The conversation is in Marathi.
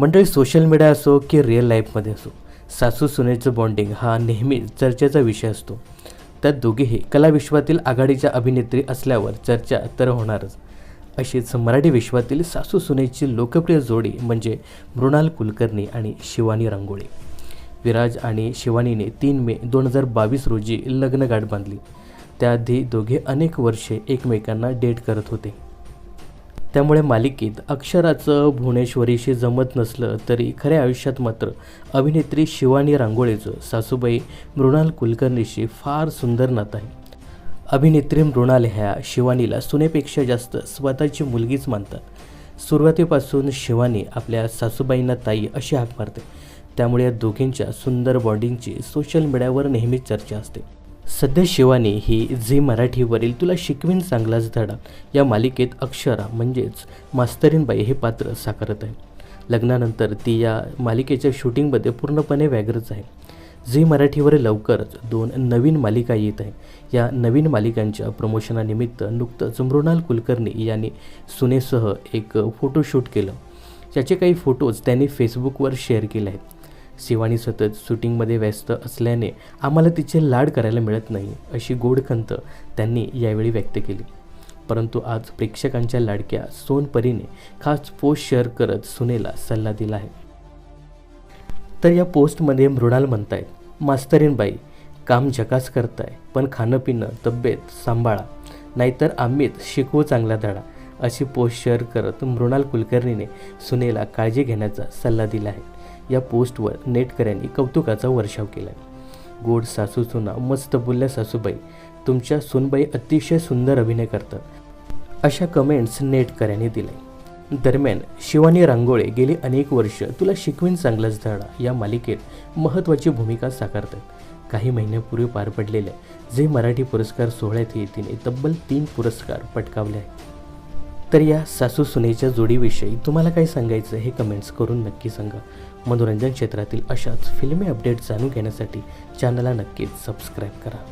मंडळी सोशल मीडिया असो की रिअल लाईफमध्ये असो सासू सुनेचं बॉन्डिंग हा नेहमी चर्चेचा विषय असतो. त्यात दोघेही कलाविश्वातील आघाडीच्या अभिनेत्री असल्यावर चर्चा तर होणारच. अशीच मराठी विश्वातील सासू सुनेची लोकप्रिय जोडी म्हणजे मृणाल कुलकर्णी आणि शिवानी रांगोळी. विराज आणि शिवानीने तीन मे दोन हजार बावीस रोजी लग्नगाठ बांधली. त्याआधी दोघे अनेक वर्षे एकमेकांना डेट करत होते. त्यामुळे मालिकेत अक्षराचं भुवनेश्वरीशी जमत नसलं तरी खऱ्या आयुष्यात मात्र अभिनेत्री शिवानी रांगोळेचं सासूबाई मृणाल कुलकर्णीशी फार सुंदर नातं आहे. अभिनेत्री मृणाल ह्या शिवानीला सुनेपेक्षा जास्त स्वतःची मुलगीच मानतात. सुरुवातीपासून शिवानी आपल्या सासूबाईंना ताई अशी हाक मारते. त्यामुळे या दोघींच्या सुंदर बॉन्डिंगची सोशल मीडियावर नेहमीच चर्चा असते. सध्या शिवानी ही झी मराठीवरील तुला शिकवीन चांगलाच धडा. या मालिकेत अक्षरा म्हणजेच मास्तरीनबाई हे पात्र साकारत आहे. लग्नानंतर ती या मालिकेच्या शूटिंगमध्ये पूर्णपणे व्यग्रच आहे. झी मराठीवर लवकरच दोन नवीन मालिका येत आहे. या नवीन मालिकांच्या प्रमोशनानिमित्त नुकतंच मृणाल कुलकर्णी यांनी सुनेसह एक फोटोशूट केलं. याचे काही फोटोज त्यांनी फेसबुकवर शेअर केले आहेत. शिवानी सतत शूटिंगमध्ये व्यस्त असल्याने आम्हाला तिचे लाड करायला मिळत नाही अशी गोड खंत त्यांनी यावेळी व्यक्त केली. परंतु आज प्रेक्षकांच्या लाडक्या सोनपरीने खास पोस्ट शेअर करत सुनेला सल्ला दिला आहे. तर या पोस्टमध्ये मृणाल म्हणतायत मास्तरीनबाई काम झकास करताय पण खाणं पिणं तब्येत सांभाळा नाहीतर आम्हीच शिकवू चांगला धडा अशी पोस्ट शेअर करत मृणाल कुलकर्णीने सुनेला काळजी घेण्याचा सल्ला दिला आहे. या पोस्टवर नेटकऱ्यांनी कौतुकाचा वर्षाव केला. आहे गोड सासू सुना मस्त बोलल्या सासूबाई तुमच्या सुनबाई अतिशय सुंदर अभिनय करतात. अशा कमेंट्स नेटकऱ्यांनी दिल्या. दरम्यान शिवानी रांगोळे गेली अनेक वर्ष तुला शिकवीन चांगलाच धडा या मालिकेत महत्त्वाची भूमिका साकारतात. काही महिन्यापूर्वी पार पडलेल्या जे मराठी पुरस्कार सोहळ्यातही तिने तब्बल तीन पुरस्कार पटकावले आहेत. तर या सासू सुनेच्या जोडीविषयी तुम्हाला काय सांगायचं हे कमेंट्स करून नक्की सांगा. मनोरंजन क्षेत्रातील अशाच फिल्मी अपडेट जाणून घेण्यासाठी चॅनलला नक्कीच सबस्क्राईब करा.